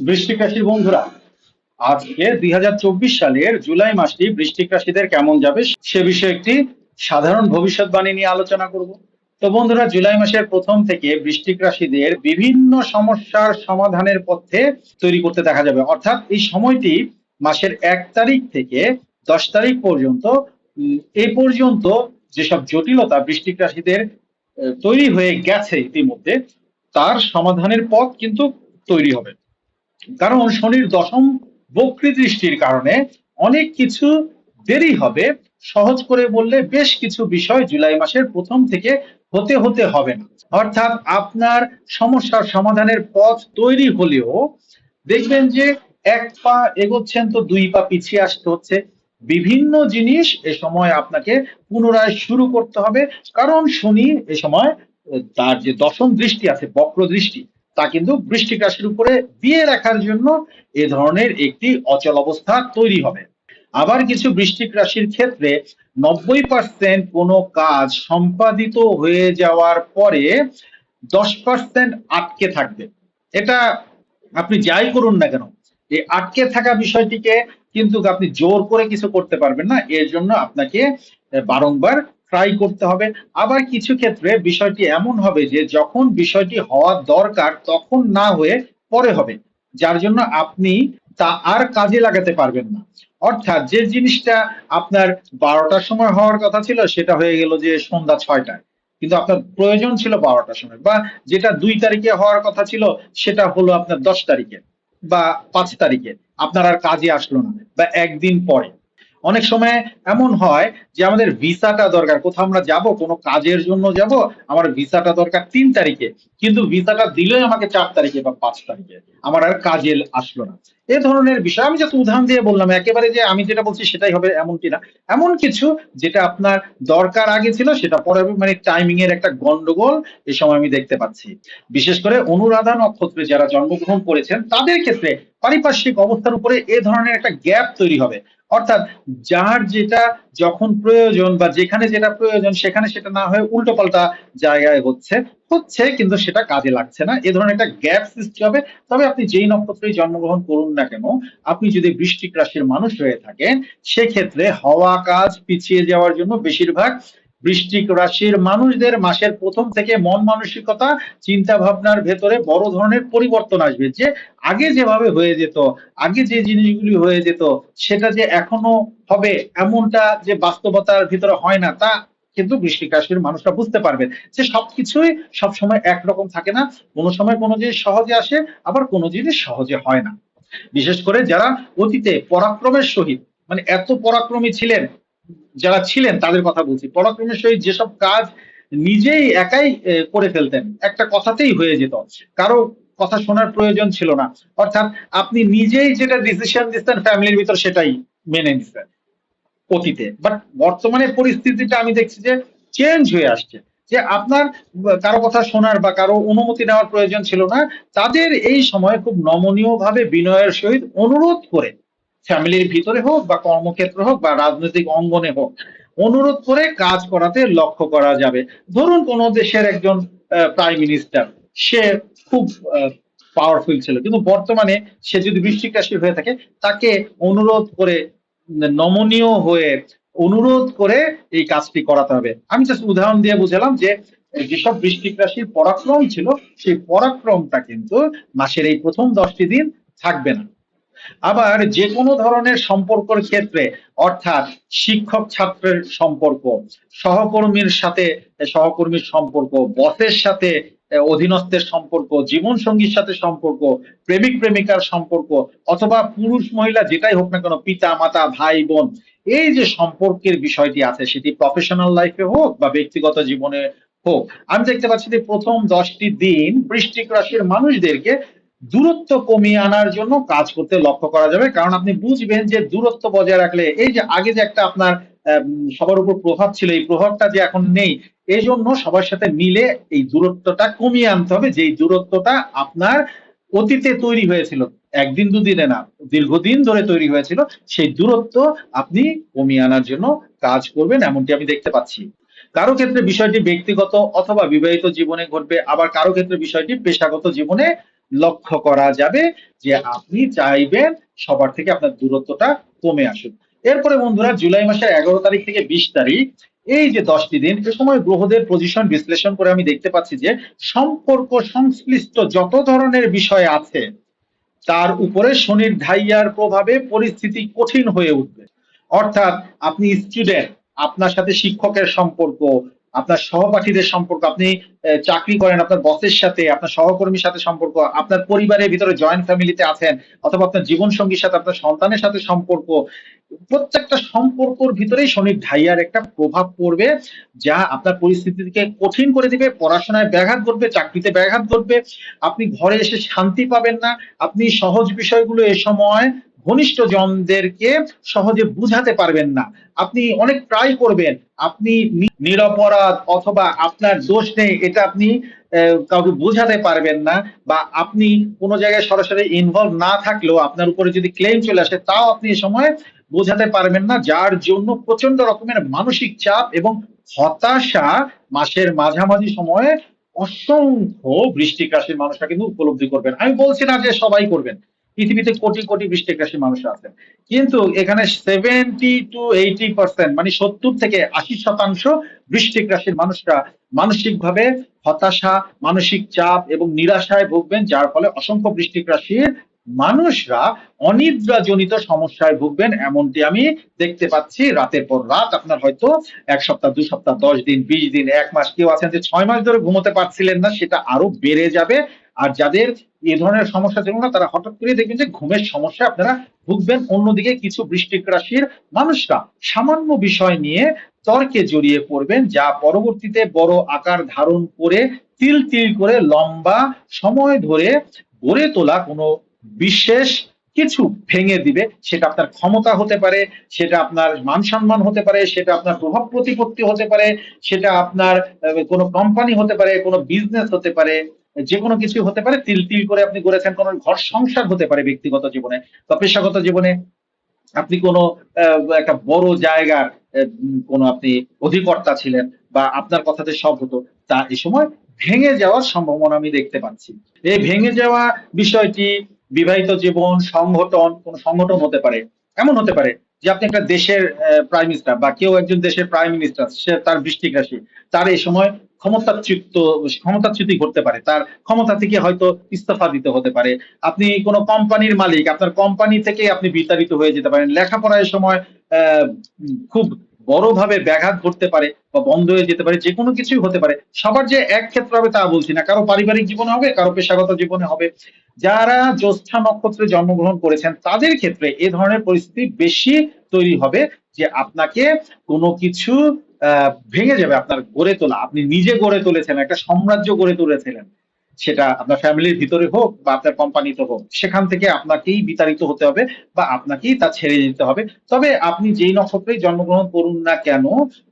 বৃশ্চিক রাশির বন্ধুরা, আজকে দুই হাজার চব্বিশ সালের জুলাই মাসটি বৃশ্চিক রাশিদের কেমন যাবে সে বিষয়ে একটি সাধারণ ভবিষ্যৎবাণী নিয়ে আলোচনা করব। তো বন্ধুরা, জুলাই মাসের প্রথম থেকে বৃশ্চিক রাশিদের বিভিন্ন সমস্যার সমাধানের পথে তৈরি করতে দেখা যাবে। অর্থাৎ এই সময়টি মাসের এক তারিখ থেকে দশ তারিখ পর্যন্ত এই পর্যন্ত যেসব জটিলতা বৃশ্চিক রাশিদের তৈরি হয়ে গেছে ইতিমধ্যে, তার সমাধানের পথ কিন্তু তৈরি হবে। কারণ শনির দশম বক্রী দৃষ্টির কারণে অনেক কিছু দেরি হবে। সহজ করে বললে বেশ কিছু বিষয় জুলাই মাসের প্রথম থেকে হতে হতে হবে না। অর্থাৎ আপনার সমস্যার সমাধানের পথ তৈরি হলেও দেখবেন যে এক পা এগোচ্ছেন তো দুই পা পিছিয়ে আসতে হচ্ছে। বিভিন্ন জিনিস এ সময় আপনাকে পুনরায় শুরু করতে হবে। কারণ শনি এ সময় তার যে দশম দৃষ্টি আছে, বক্র দৃষ্টি তা কিন্তু বৃষ্টিক রাশির উপরে দিয়ে রাখার জন্য এ ধরনের একটি অচল অবস্থা তৈরি হবে। আবার কিছু বৃষ্টিক রাশির ক্ষেত্রে নব্বই পার্সেন্ট কোনো কাজ সম্পাদিত হয়ে যাওয়ার পরে দশ পার্সেন্ট আটকে থাকবে। এটা আপনি যাই করুন না কেন, এই আটকে থাকা বিষয়টিকে কিন্তু আপনি জোর করে কিছু করতে পারবেন না, এর জন্য আপনাকে বারংবার ট্রাই করতে হবে। আবার কিছু ক্ষেত্রে বিষয়টি এমন হবে যে, যখন বিষয়টি হওয়ার দরকার তখন না হয়ে পরে হবে। যার জন্য আপনি তা আর কাজে লাগাতে পারবেন না। অর্থাৎ যে জিনিসটা আপনার বারোটার সময় হওয়ার কথা ছিল, সেটা হয়ে গেল যে সন্ধ্যা ছয়টায়। কিন্তু আপনার প্রয়োজন ছিল বারোটার সময় বা যেটা দুই তারিখে হওয়ার কথা ছিল, সেটা হলো আপনার দশ তারিখে বা পাঁচ তারিখে। আপনার আর কাজে আসলো না বা একদিন পরে। অনেক সময় এমন হয় যে আমাদের ভিসাটা দরকার, কোথাও আমরা যাব, কোনো কাজের জন্য যাব, আমার ভিসাটা দরকার তিন তারিখে, কিন্তু ভিসাটা দিলেই আমাকে চার তারিখে বা পাঁচ তারিখে, আমার আর কাজে আসলো না। এ ধরনের বিষয়, আমি just উদাহরণ দিয়ে বললাম, একেবারে যে আমি যেটা বলছি সেটাই হবে এমনটি না। এমন কিছু যেটা আপনার দরকার আগে ছিল, সেটা পরে মানে টাইমিং এর একটা গন্ডগোল এই সময় আমি দেখতে পাচ্ছি। বিশেষ করে অনুরাধা নক্ষত্রে যারা জন্মগ্রহণ করেছেন, তাদের ক্ষেত্রে পারিপার্শ্বিক অবস্থার উপরে এ ধরনের একটা গ্যাপ তৈরি হবে। অর্থাৎ যার যেটা যখন প্রয়োজন বা যেখানে যেটা প্রয়োজন, সেখানে সেটা না হয়ে উল্টো পাল্টা জায়গায় হচ্ছে হচ্ছে কিন্তু সেটা কাজে লাগছে না। এ ধরনের একটা গ্যাপ সৃষ্টি হবে। তবে আপনি যেই নক্ষত্রেই জন্মগ্রহণ করুন না কেন, আপনি যদি বৃষ্টিক রাশির মানুষ হয়ে থাকেন, সেক্ষেত্রে হওয়া কাজ পিছিয়ে যাওয়ার জন্য বেশিরভাগ বৃষ্টিক রাশির মানুষদের মাসের প্রথম থেকে মন মানসিকতা চিন্তা ভাবনার ভেতরে বড় ধরনের পরিবর্তন আসবে। যে আগে যেভাবে হয়ে যেত, আগে যে জিনিসগুলি হয়ে যেত, সেটা যে এখনও হবে এমনটা যে বাস্তবতার ভিতরে হয় না, তা কিন্তু বৃষ্টিক রাশির মানুষরা বুঝতে পারবে যে সবকিছুই সবসময় একরকম থাকে না। কোনো সময় কোনো জিনিস সহজে আসে, আবার কোনো জিনিস সহজে হয় না। বিশেষ করে যারা অতীতে পরাক্রমের সহিত মানে এত পরাক্রমী ছিলেন যারা ছিলেন তাদের কথা বলছি। পরাক্রমের সহিত যেসব কাজ নিজেই একাই করে ফেলতেন, একটা কথাতেই হয়ে যেত। কারও কথা শোনার প্রয়োজন ছিল না। অর্থাৎ আপনি নিজেই যেটা ডিসিশন দিচ্ছেন ফ্যামিলির ভিতর সেটাই মেনে নিচ্ছেন অতীতে। বাট বর্তমানে পরিস্থিতিটা আমি দেখছি যে চেঞ্জ হয়ে আসছে। যে আপনার কারও কথা শোনার বা কারও অনুমতি নেওয়ার প্রয়োজন ছিল না। তাদের এই সময় খুব নমনীয় ভাবে বিনয়ের সহিত অনুরোধ করে ফ্যামিলির ভিতরে হোক বা কর্মক্ষেত্র হোক বা রাজনৈতিক অঙ্গনে হোক, অনুরোধ করে কাজ করাতে লক্ষ্য করা যাবে। ধরুন কোন দেশের একজন প্রাইম মিনিস্টার সে খুব পাওয়ারফুল ছিল, কিন্তু বর্তমানে সে যদি বৃষ্টিক রাশি হয়ে থাকে, তাকে অনুরোধ করে, নমনীয় হয়ে অনুরোধ করে এই কাজটি করাতে হবে। আমি জাস্ট উদাহরণ দিয়ে বুঝালাম যে, যেসব বৃষ্টিক রাশির পরাক্রম ছিল, সেই পরাক্রমটা কিন্তু মাসের এই প্রথম দশটি দিন থাকবে না। আবার যে কোনো ধরনের সম্পর্কের ক্ষেত্রে, অর্থাৎ শিক্ষক ছাত্রের সম্পর্ক, সহকর্মীর সাথে, সহকর্মীর সম্পর্ক, বসের সাথে, অধীনস্থের সম্পর্ক জীবন সঙ্গীর সাথে সম্পর্ক, প্রেমিক, প্রেমিকার সম্পর্ক, অথবা পুরুষ, মহিলা, যেটাই হোক না কেন, পিতা, মাতা, ভাই, বোন, এই যে সম্পর্কের বিষয়টি আছে, সেটি প্রফেশনাল লাইফে হোক বা ব্যক্তিগত জীবনে হোক। আমি দেখতে পাচ্ছি যে প্রথম দশটি দিন বৃষ্টিক রাশির মানুষদেরকে দূরত্ব কমিয়ে আনার জন্য কাজ করতে লক্ষ্য করা যাবে। কারণ আপনি বুঝবেন যে দূরত্ব বজায় রাখলে, এই যে আগে যে একটা আপনার সবার উপর প্রভাব ছিল, এই প্রভাবটা যে এখন নেই এই জন্য সবার সাথে মিলে এই দূরত্বটা কমিয়ে আনতে হবে। যেই দূরত্বটা আপনার অতীতে তৈরি হয়েছিল, একদিন দুদিনে না, দীর্ঘদিন ধরে তৈরি হয়েছিল, সেই দূরত্ব আপনি কমিয়ে আনার জন্য কাজ করবেন, এমনটি আমি দেখতে পাচ্ছি। কারও ক্ষেত্রে বিষয়টি ব্যক্তিগত অথবা বিবাহিত জীবনে ঘটবে, আবার কারও ক্ষেত্রে বিষয়টি পেশাগত জীবনে লক্ষ্য করা যাবে যে আপনি চাইবেন সবার থেকে আপনার দূরত্বটা কমে আসুক। এরপরে বন্ধুরা, জুলাই মাসের এগারো তারিখ থেকে বিশ তারিখ, এই যে দশটি দিন, এ সময় গ্রহদের পজিশন বিশ্লেষণ করে আমি দেখতে পাচ্ছি যে সম্পর্ক সংশ্লিষ্ট যত ধরনের বিষয় আছে, তার উপরে শনির ঢাইয়ার প্রভাবে পরিস্থিতি কঠিন হয়ে উঠবে। অর্থাৎ আপনি স্টুডেন্ট আপনার সাথে শিক্ষকের সম্পর্ক আপনার সহপাঠীদের সম্পর্ক, আপনি চাকরি করেন আপনার বসের সাথে, আপনার সহকর্মীর সাথে সম্পর্ক, আপনার পরিবারের ভিতরে জয়েন্ট ফ্যামিলিতে আছেন, অথবা আপনার জীবন সঙ্গীর সাথে, আপনার সন্তানের সাথে সম্পর্ক, প্রত্যেকটা সম্পর্কর ভিতরেই শনির ঢাইয়ার একটা প্রভাব পড়বে, যা আপনার পরিস্থিতিকে কঠিন করে দিবে, পড়াশোনায় ব্যাঘাত ঘটবে, চাকরিতে ব্যাঘাত ঘটবে, আপনি ঘরে এসে শান্তি পাবেন না, আপনি সহজ বিষয়গুলো এ সময় ঘনিষ্ঠ জনদেরকে সহজে বুঝাতে পারবেন না। আপনি অনেক ট্রাই করবেন। আপনি নিরপরাধ অথবা আপনার দোষ নেই, এটা আপনি কাউকে বোঝাতে পারবেন না বা আপনি কোনো জায়গায় সরাসরি ইনভলভ না থাকলেও আপনার উপরে যদি ক্লেম চলে আসে, তাও আপনি এ সময় বোঝাতে পারবেন না, যার জন্য প্রচণ্ড রকমের মানসিক চাপ এবং হতাশা মাসের মাঝামাঝি সময়ে অসংখ্য বৃষ্টিক রাশির মানুষরা কিন্তু উপলব্ধি করবেন। আমি বলছি না যে সবাই করবেন। পৃথিবীতে কোটি কোটি বৃষ্টিক রাশির মানুষ আছেন। কিন্তু এখানে সেভেন্টি টু এইটি পার্সেন্ট মানে সত্তর থেকে আশি শতাংশ বৃষ্টিক রাশির মানুষরা মানসিকভাবে হতাশা, মানসিক চাপ এবং নিরাশায় ভুগবেন, যার ফলে অসংখ্য বৃষ্টিক রাশির মানুষরা অনিদ্রাজনিত সমস্যায় ভুগবেন। এমনটি আমি দেখতে পাচ্ছি রাতের পর রাত। আপনার হয়তো এক সপ্তাহ, দু সপ্তাহ, দশ দিন, বিশ দিন, এক মাস কেউ আছেন যে ছয় মাস ধরে ঘুমোতে পারছিলেন না, সেটা আরও বেড়ে যাবে। আর যাদের এ ধরনের সমস্যা ছিল না, তারা হঠাৎ করে দেখবেন যে ঘুমের সমস্যা আপনারা ভুগবেন। অন্যদিকে কিছু বৃষ্টিক রাশির মানুষরা সামান্য বিষয় নিয়ে তর্কে জড়িয়ে পড়বেন, যা পরবর্তীতে বড় আকার ধারণ করে তিল তিল করে লম্বা সময় ধরে গড়ে তোলা কোনো বিশেষ কিছু ভেঙে দিবে। সেটা আপনার ক্ষমতা হতে পারে, সেটা আপনার মান সম্মান হতে পারে, সেটা আপনার প্রভাব প্রতিপত্তি হতে পারে, সেটা আপনার কোনো কোম্পানি হতে পারে, কোনো বিজনেস হতে পারে। যে কোনো কিছু হতে পারে, তিল তিল করে আপনি গড়েছেন কোনো ঘর সংসার হতে পারে ব্যক্তিগত জীবনে বা পেশাগত জীবনে আপনি কোনো একটা বড় জায়গার কোনো আপনি অধিকর্তা ছিলেন বা আপনার কথাতে সব হতো, তা এই সময় ভেঙে যাওয়ার সম্ভাবনা আমি দেখতে পাচ্ছি। এই ভেঙে যাওয়া বিষয়টি বিবাহিত জীবন, সংগঠন, কোন সংগঠন হতে পারে, এমন হতে পারে যে আপনি একটা দেশের প্রাইম মিনিস্টার বা কেউ একজন দেশের প্রাইম মিনিস্টার সে তার বৃষ্টিক রাশি তার এই সময় ক্ষমতাচ্যুত, ক্ষমতাচ্যুতি ঘটতে পারে। তার ক্ষমতা থেকে হয়তো ইস্তফা দিতে হতে পারে। আপনি কোনো কোম্পানির মালিক, আপনার কোম্পানি থেকে আপনি বিতাড়িত হয়ে যেতে পারেন। লেখাপড়ার সময় খুব বড়ভাবে ব্যাঘাত ঘটতে পারে বা বন্ধ হয়ে যেতে পারে যে কোনো কিছুই হতে পারে। সবার যে এক ক্ষেত্র হবে তা বলছি না। কারও পারিবারিক জীবনে হবে, কারও পেশাগত জীবনে হবে। যারা জ্যোষ্ঠা নক্ষত্রে জন্মগ্রহণ করেছেন, তাদের ক্ষেত্রে এ ধরনের পরিস্থিতি বেশি তৈরি হবে যে আপনাকে কোনো কিছু ভেঙে যাবে, আপনার গড়ে তোলা। আপনি নিজে গড়ে তুলেছেন, একটা সাম্রাজ্য গড়ে তুলেছিলেন। সেটা আপনার ফ্যামিলির ভিতরে হোক বা আপনার কোম্পানিতে হোক, সেখান থেকে আপনাকেই বিতাড়িত হতে হবে বা আপনাকেই তা ছেড়ে দিতে হবে। তবে আপনি যেই নক্ষত্রেই জন্মগ্রহণ করুন না কেন,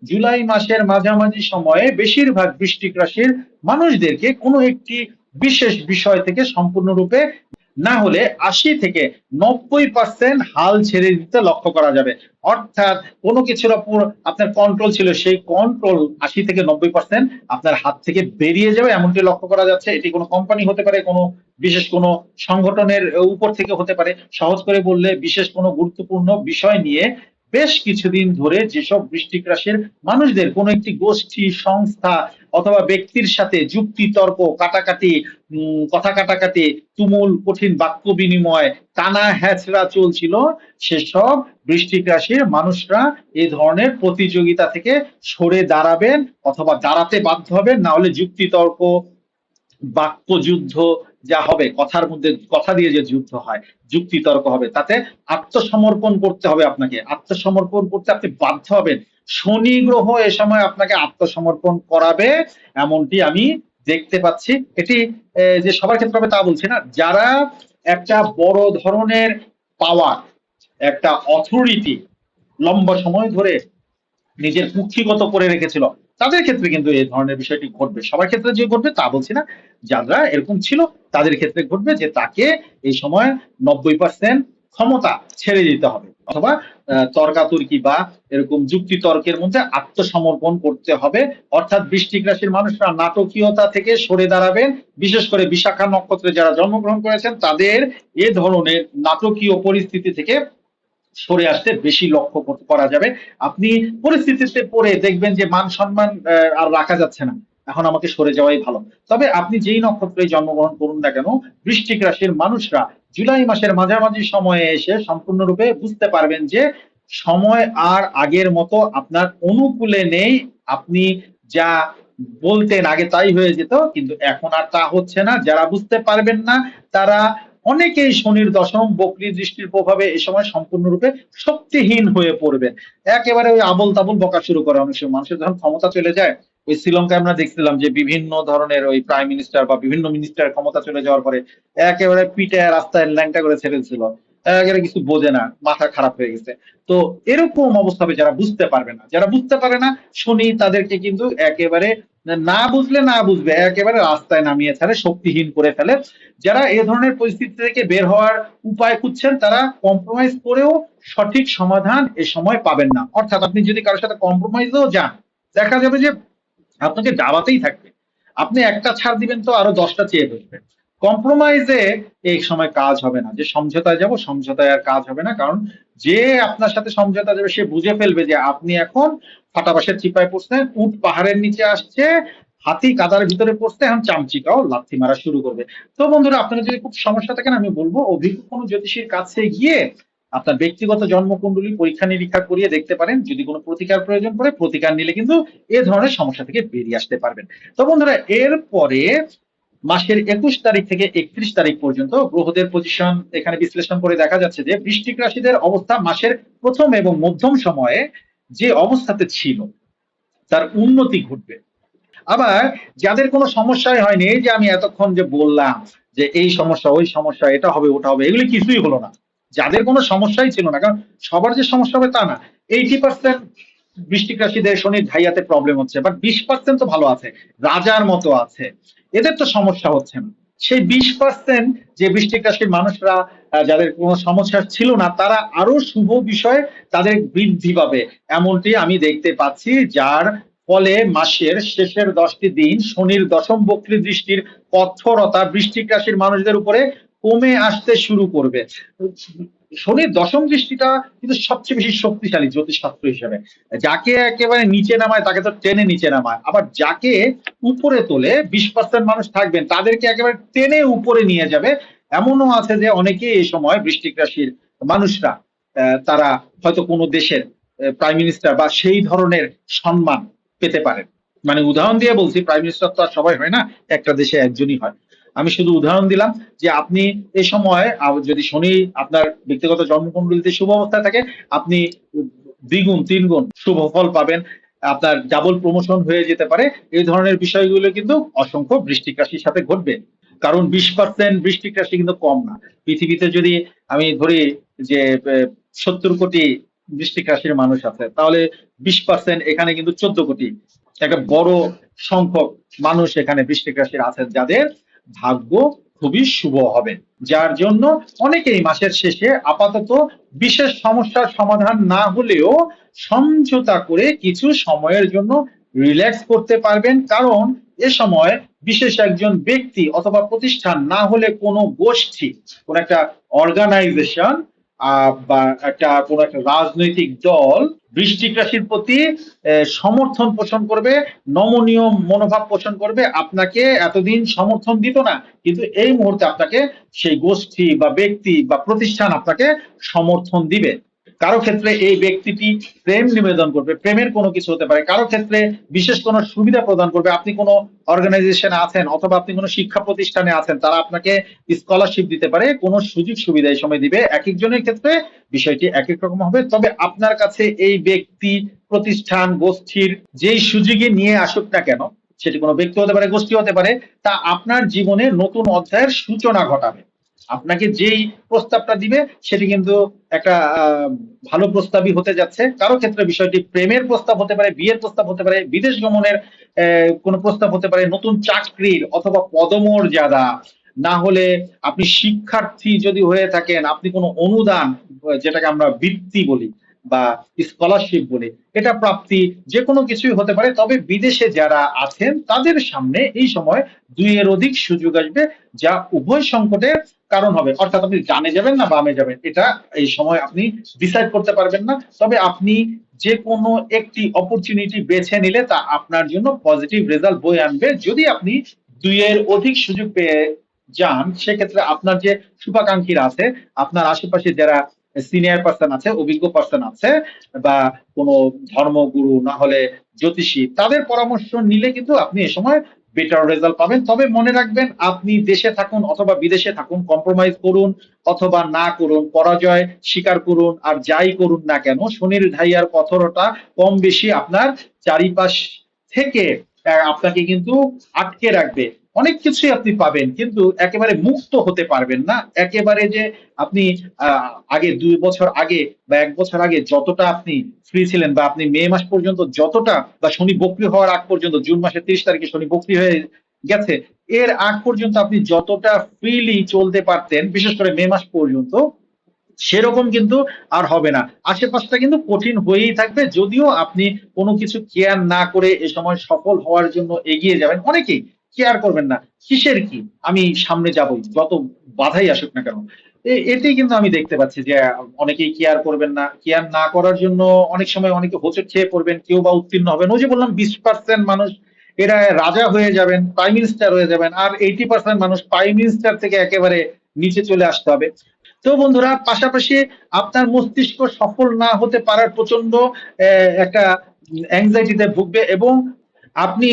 জুলাই মাসের মাঝামাঝি সময়ে বেশিরভাগ বৃষ্টিক রাশির মানুষদেরকে কোনো একটি বিশেষ বিষয় থেকে সম্পূর্ণরূপে না হলে আশি থেকে নব্বই পার্সেন্ট হাল ছেড়ে দিতে লক্ষ্য করা যাবে। অর্থাৎ কোনো কিছুর উপর আপনার কন্ট্রোল ছিল, সেই কন্ট্রোল আশি থেকে নব্বই পার্সেন্ট আপনার হাত থেকে বেরিয়ে যাবে এমনটি লক্ষ্য করা যাচ্ছে। এটি কোনো কোম্পানি হতে পারে, কোনো বিশেষ কোনো সংগঠনের উপর থেকে হতে পারে। সহজ করে বললে, বিশেষ কোনো গুরুত্বপূর্ণ বিষয় নিয়ে বেশ কিছুদিন ধরে যেসব বৃষ্টিক রাশির মানুষদের কোনো একটি গোষ্ঠী, সংস্থা অথবা ব্যক্তির সাথে যুক্তি তর্ক, কাটাকাটি কথা কাটাকাটি তুমুল কঠিন বাক্য বিনিময় টানা হ্যাচড়া চলছিল। সেসব বৃষ্টিক রাশির মানুষরা এই ধরনের প্রতিযোগিতা থেকে সরে দাঁড়াবেন অথবা দাঁড়াতে বাধ্য হবেন, না হলে যুক্তি তর্ক বাক্য যুদ্ধ যা হবে, কথার মধ্যে কথা দিয়ে যে যুদ্ধ হয় যুক্তি তর্ক হবে, তাতে আত্মসমর্পণ করতে হবে আপনাকে। আত্মসমর্পণ করতে আপনি বাধ্য হবেন। শনি গ্রহ এ সময় আপনাকে আত্মসমর্পণ করাবে, এমনটি আমি দেখতে পাচ্ছি। এটি যে সবার ক্ষেত্রে হবে তা বলছি না। যারা একটা বড় ধরনের পাওয়ার একটা অথরিটি লম্বা সময় ধরে নিজের কুক্ষিগত করে রেখেছিল, তাদের ক্ষেত্রে কিন্তু এই ধরনের বিষয়টি ঘটবে। সবার ক্ষেত্রে যে ঘটবে তা বলছি না। যারা এরকম ছিল, তাদের ক্ষেত্রে ঘটবে যে তাকে এই সময় নব্বই পার্সেন্ট ক্ষমতা ছেড়ে দিতে হবে। অথবা তর্কাতর্কি বা এরকম যুক্তি তর্কের মধ্যে আত্মসমর্পণ করতে হবে। অর্থাৎ বৃষ্টিক রাশির মানুষরা নাটকীয়তা থেকে সরে দাঁড়াবেন। বিশেষ করে বিশাখা নক্ষত্রে যারা জন্মগ্রহণ করেছেন, তাদের এ ধরনের নাটকীয় পরিস্থিতি থেকে সরে আসতে বেশি লক্ষ্য করা যাবে। আপনি পরিস্থিতিতে পড়ে দেখবেন যে মান সম্মান আর রাখা যাচ্ছে না। এখন আমাকে সরে যাওয়াই ভালো। তবে আপনি যেই নক্ষত্রে জন্মগ্রহণ করুন না কেন বৃষ্টিক রাশির মানুষরা জুলাই মাসের মাঝামাঝি সময়ে এসে সম্পূর্ণরূপে বুঝতে পারবেন যে সময় আর আগের মতো আপনার অনুকূলে নেই। আপনি যা বলতেন আগে তাই হয়ে যেত, কিন্তু এখন আর তা হচ্ছে না। যারা বুঝতে পারবেন না, তারা অনেকেই শনির দশম, বকরি দৃষ্টির প্রভাবে এ সময় সম্পূর্ণরূপে শক্তিহীন হয়ে পড়বেন। একেবারে ওই আবল তাবল বকা শুরু করে অনেক সময়। মানুষের যখন ক্ষমতা চলে যায় ওই শ্রীলঙ্কায় আমরা দেখছিলাম যে বিভিন্ন ধরনের ওই প্রাইম মিনিস্টার বা বিভিন্ন মিনিস্টার ক্ষমতা চলে যাওয়ার পরে একেবারে পিঠে রাস্তায় ল্যাংটা করে ছেড়ে দিছিল একেবারে কিছু বোঝে না, মাথা খারাপ হয়ে গেছে। তো এরকম অবস্থা হবে যারা বুঝতে পারবে না। যারা বুঝতে পারে না, শনি তাদেরকে কিন্তু একেবারে না বুঝলে না বুঝবে, একেবারে রাস্তায় নামিয়ে ছাড়ে শক্তিহীন করে ফেলে। যারা এ ধরনের পরিস্থিতি থেকে বের হওয়ার উপায় খুঁজছেন, তারা কম্প্রোমাইজ করেও সঠিক সমাধান এ সময় পাবেন না। অর্থাৎ আপনি যদি কারোর সাথে কম্প্রোমাইজেও যান, দেখা যাবে যে আপনাকে দাবাতেই থাকবে। আপনি একটা ছাড় দিবেন তো আরও দশটা চেয়ে বসবে কম্প্রোমাইজে এই সময় কাজ হবে না। যে সমঝোতায় যাব, সমঝোতায় আর কাজ হবে না। কারণ যে আপনার সাথে সমঝোতা যাবে, সে বুঝে ফেলবে যে আপনি এখন ফাটাবাসের চিপায় পড়ছেন, উট পাহাড়ের নিচে আসছে, হাতি কাদার ভিতরে পড়ছে, এখন চামচিকাও লাথি মারা শুরু করবে। তো বন্ধুরা, আপনারা যদি খুব সমস্যা থাকেন, আমি বলব অভিজ্ঞ কোনো জ্যোতিষীর কাছে গিয়ে আপনার ব্যক্তিগত জন্মকুণ্ডলী পরীক্ষা নিরীক্ষা করিয়ে দেখতে পারেন। যদি কোনো প্রতিকার প্রয়োজন পড়ে, প্রতিকার নিলে কিন্তু এ ধরনের সমস্যা থেকে বেরিয়ে আসতে পারবেন। তো বন্ধুরা, এরপরে মাসের একুশ তারিখ থেকে একত্রিশ তারিখ পর্যন্ত গ্রহদের পজিশন এখানে বিশ্লেষণ করে দেখা যাচ্ছে যে বৃষ্টিক রাশিদের অবস্থা মাসের প্রথম এবং মধ্যম সময়ে যে অবস্থাতে ছিল, তার উন্নতি ঘটবে। আবার যাদের কোনো সমস্যাই হয়নি যে আমি এতক্ষণ যে বললাম যে এই সমস্যা, ওই সমস্যা, এটা হবে, ওটা হবে, এগুলি কিছুই হলো না। যাদের কোনো সমস্যাই ছিল না, কারণ সবার যে সমস্যা হবে তা না। এইটি পার্সেন্ট বৃষ্টিক রাশিদের শনির ঢাইয়াতে প্রবলেম হচ্ছে বাট বিশ পার্সেন্ট তো ভালো আছে, রাজার মতো আছে। এদের তো সমস্যা হচ্ছে না। সেই বিশ পার্সেন্ট যে বৃষ্টিক রাশির মানুষরা যাদের কোনো সমস্যা ছিল না, তারা আরও শুভ বিষয়ে তাদের বৃদ্ধি পাবে। এমনটি আমি দেখতে পাচ্ছি, যার ফলে মাসের শেষের দশটি দিন, শনির দশম বক্রী দৃষ্টির কঠোরতা বৃষ্টিক রাশির মানুষদের উপরে কমে আসতে শুরু করবে। শনির দশম দৃষ্টিটা কিন্তু সবচেয়ে বেশি শক্তিশালী জ্যোতিষশাস্ত্র হিসেবে। যাকে একেবারে নিচে নামায়, তাকে তো টেনে নিচে নামায়। আবার যাকে উপরে তোলে, বিশ পার্সেন্ট মানুষ থাকবেন, তাদেরকে একেবারে টেনে উপরে নিয়ে যাবে। এমনও আছে যে অনেকে এই সময় বৃষ্টিক রাশির মানুষরা তারা হয়তো কোনো দেশের প্রাইম মিনিস্টার বা সেই ধরনের সম্মান পেতে পারেন। মানে উদাহরণ দিয়ে বলছি, প্রাইম মিনিস্টার তো আর সবাই হয় না, একটা দেশে একজনই হয়। আমি শুধু উদাহরণ দিলাম যে আপনি এই সময় যদি শনি আপনার ব্যক্তিগত জন্মকুণ্ডলিতে শুভ অবস্থায় থাকে, আপনি দ্বিগুণ, তিনগুণ শুভ ফল পাবেন। আপনার ডাবল প্রমোশন হয়ে যেতে পারে। এই ধরনের বিষয়গুলো কিন্তু অসংখ্য বৃষ্টিক রাশির সাথে ঘটবে। কারণ বিশ পার্সেন্ট বৃষ্টিক রাশি কিন্তু কম না। পৃথিবীতে যদি আমি ধরি যে সত্তর কোটি বৃষ্টিক রাশির মানুষ আছে, তাহলে বিশ পার্সেন্ট এখানে কিন্তু চোদ্দ কোটি। একটা বড় সংখ্যক মানুষ এখানে বৃষ্টিক রাশির আছেন যাদের ভাগ্য খুবই শুভ হবে। যার জন্য অনেকেই মাসের শেষে আপাতত বিশেষ সমস্যার সমাধান না হলেও সমঝোতা করে কিছু সময়ের জন্য রিল্যাক্স করতে পারবেন। কারণ এ সময় বিশেষ একজন ব্যক্তি অথবা প্রতিষ্ঠান না হলে কোনো গোষ্ঠী, কোন একটা অর্গানাইজেশন বা একটা কোন একটা রাজনৈতিক দল বৃষ্টিক রাশির প্রতি সমর্থন পোষণ করবে, নমনীয় মনোভাব পোষণ করবে, আপনাকে এতদিন সমর্থন দিত না। কিন্তু এই মুহূর্তে আপনাকে সেই গোষ্ঠী বা ব্যক্তি বা প্রতিষ্ঠান আপনাকে সমর্থন দিবে। কারও ক্ষেত্রে এই ব্যক্তিটি প্রেম নিবেদন করবে, প্রেমের কোনো কিছু হতে পারে। কারও ক্ষেত্রে বিশেষ কোনো সুবিধা প্রদান করবে। আপনি কোনো অর্গানাইজেশনে আছেন অথবা আপনি কোনো শিক্ষা প্রতিষ্ঠানে আছেন, তারা আপনাকে স্কলারশিপ দিতে পারে, কোনো সুযোগ সুবিধা এই সময় দিবে। এক একজনের ক্ষেত্রে বিষয়টি এক এক রকম হবে। তবে আপনার কাছে এই ব্যক্তি, প্রতিষ্ঠান, গোষ্ঠীর যেই সুযোগে নিয়ে আসুক না কেন, সেটি কোনো ব্যক্তি হতে পারে, গোষ্ঠী হতে পারে, তা আপনার জীবনে নতুন অধ্যায়ের সূচনা ঘটাবে। আপনাকে যেই প্রস্তাবটা দিবে, সেটি কিন্তু একটা ভালো প্রস্তাবই হতে যাচ্ছে। কারও ক্ষেত্রে বিষয়টি প্রেমের প্রস্তাব হতে পারে, বিয়ের প্রস্তাব হতে পারে, বিদেশ গমনের কোনো প্রস্তাব হতে পারে, নতুন চাকরির অথবা পদমর্যাদা না হলে আপনি শিক্ষার্থী যদি হয়ে থাকেন, আপনি কোনো অনুদান, যেটাকে আমরা বৃত্তি বলি বা স্কলারশিপ বলি, এটা প্রাপ্তি যে কোনো কিছুই হতে পারে, তবে বিদেশে যারা আছেন, তাদের সামনে এই সময় দুইয়ের অধিক সুযোগ আসবে, যা উভয় সংকটের কারণ হবে। অর্থাৎ আপনি ডানে যাবেন না বামে যাবেন। এটা এই সময় আপনি ডিসাইড করতে পারবেন না। তবে আপনি যে কোনো একটি অপরচুনিটি বেছে নিলে তা আপনার জন্য পজিটিভ রেজাল্ট বয়ে আনবে। যদি আপনি দুইয়ের অধিক সুযোগ পেয়ে যান, সেক্ষেত্রে আপনার যে শুভাকাঙ্ক্ষীরা আছে, আপনার আশেপাশে যারা সিনিয়র পার্সন আছে, অভিজ্ঞ পার্সন আছে, বা কোনো ধর্মগুরু না হলে জ্যোতিষী, তাদের পরামর্শ নিলে কিন্তু আপনি এ সময় বেটার রেজাল্ট পাবেন। তবে মনে রাখবেন, আপনি দেশে থাকুন অথবা বিদেশে থাকুন কম্প্রোমাইজ করুন অথবা না করুন, পরাজয় স্বীকার করুন আর যাই করুন না কেন শনির ঢাইয়ার পথরটা কম বেশি আপনার চারিপাশ থেকে আপনাকে কিন্তু আটকে রাখবে। অনেক কিছুই আপনি পাবেন, কিন্তু একেবারে মুক্ত হতে পারবেন না। একেবারে যে আপনি আগে দুই বছর আগে বা এক বছর আগে যতটা আপনি ফ্রি ছিলেন বা আপনি মে মাস পর্যন্ত যতটা বা শনি বক্রি হওয়ার আগ পর্যন্ত, জুন মাসের তিরিশ তারিখে শনি বক্রি হয়ে গেছে, এর আগ পর্যন্ত আপনি যতটা ফ্রিলি চলতে পারতেন, বিশেষ করে মে মাস পর্যন্ত সেরকম কিন্তু আর হবে না। আশেপাশটা কিন্তু কঠিন হয়েই থাকবে, যদিও আপনি কোনো কিছু কেয়ার না করে এ সময় সফল হওয়ার জন্য এগিয়ে যাবেন। অনেকেই কেয়ার করবেন না। কিসের কি? আমি সামনে যাবই, যত বাধাই আসুক না কেন। এ- এতেই কিন্তু আমি দেখতে পাচ্ছি যে, অনেকেই কেয়ার করবেন না। কেয়ার না করার জন্য অনেক সময় অনেকে হোচট খেয়ে পড়বেন, কেউ বা উত্তীর্ণ হবেন। ওই যে বললাম, বিশ পার্সেন্ট মানুষ, এরা রাজা হয়ে যাবেন প্রাইম মিনিস্টার হয়ে যাবেন, আর এইটি পার্সেন্ট মানুষ প্রাইম মিনিস্টার থেকে একেবারে নিচে চলে আসতে হবে। তো বন্ধুরা পাশাপাশি আপনার মস্তিষ্ক সফল না হতে পারার প্রচণ্ড একটা অ্যাংজাইটিতে ভুগবে এবং আপনি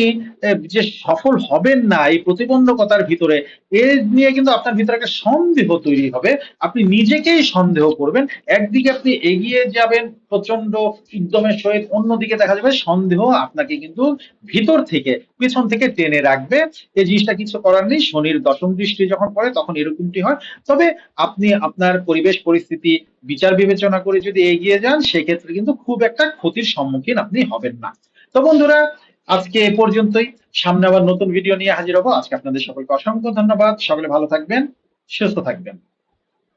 যে সফল হবেন না এই প্রতিবন্ধকতার ভিতরে, এ নিয়ে কিন্তু আপনার ভিতরে একটা সন্দেহ তৈরি হবে। আপনি নিজেকেই সন্দেহ করবেন। একদিকে আপনি এগিয়ে যাবেন প্রচণ্ড উদ্যমের সহিত, অন্যদিকে দেখা যাবে সন্দেহ আপনাকে কিন্তু ভিতর থেকে, পেছন থেকে টেনে রাখবে। এই জিনিসটা কিছু করার নেই। শনির দশম দৃষ্টি যখন পড়ে, তখন এরকমটি হয়। তবে আপনি আপনার পরিবেশ, পরিস্থিতি, বিচার বিবেচনা করে যদি এগিয়ে যান, সেক্ষেত্রে কিন্তু খুব একটা ক্ষতির সম্মুখীন আপনি হবেন না। তো বন্ধুরা আজকে এ পর্যন্তই। সামনে আবার নতুন ভিডিও নিয়ে হাজির হব। আজকে আপনাদের সকলকে অসংখ্য ধন্যবাদ। সকলে ভালো থাকবেন, সুস্থ থাকবেন।